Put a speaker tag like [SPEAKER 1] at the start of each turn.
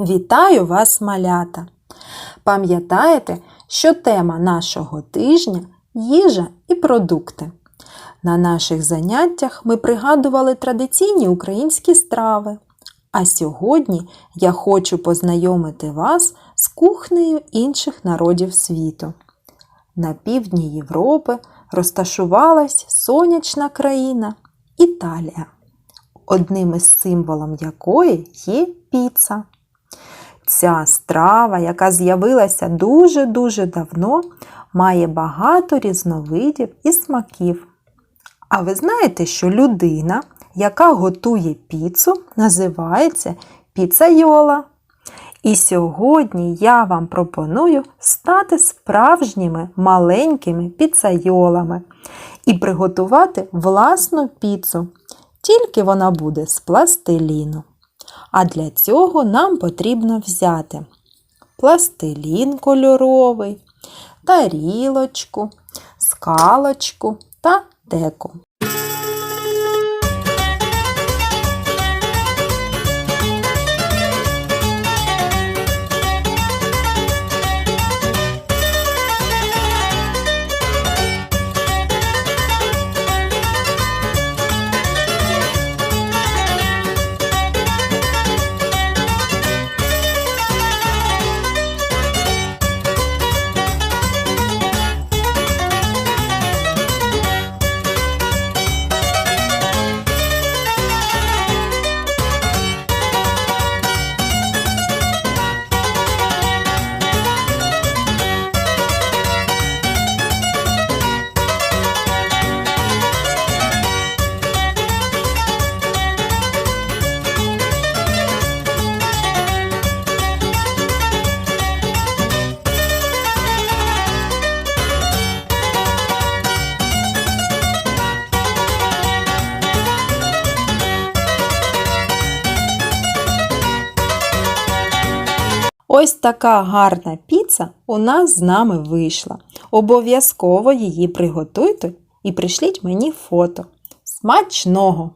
[SPEAKER 1] Вітаю вас, малята! Пам'ятаєте, що тема нашого тижня їжа і продукти. На наших заняттях ми пригадували традиційні українські страви. А сьогодні я хочу познайомити вас з кухнею інших народів світу. На півдні Європи розташувалась сонячна країна Італія, одним із символом якої є піца. Ця страва, яка з'явилася дуже-дуже давно, має багато різновидів і смаків. А ви знаєте, що людина, яка готує піцу, називається піцайола. І сьогодні я вам пропоную стати справжніми маленькими піцайолами і приготувати власну піцу. Тільки вона буде з пластиліну. А для цього нам потрібно взяти пластилін кольоровий, тарілочку, скалочку та деку. Ось така гарна піца у нас з нами вийшла. Обов'язково її приготуйте і прийшліть мені фото. Смачного!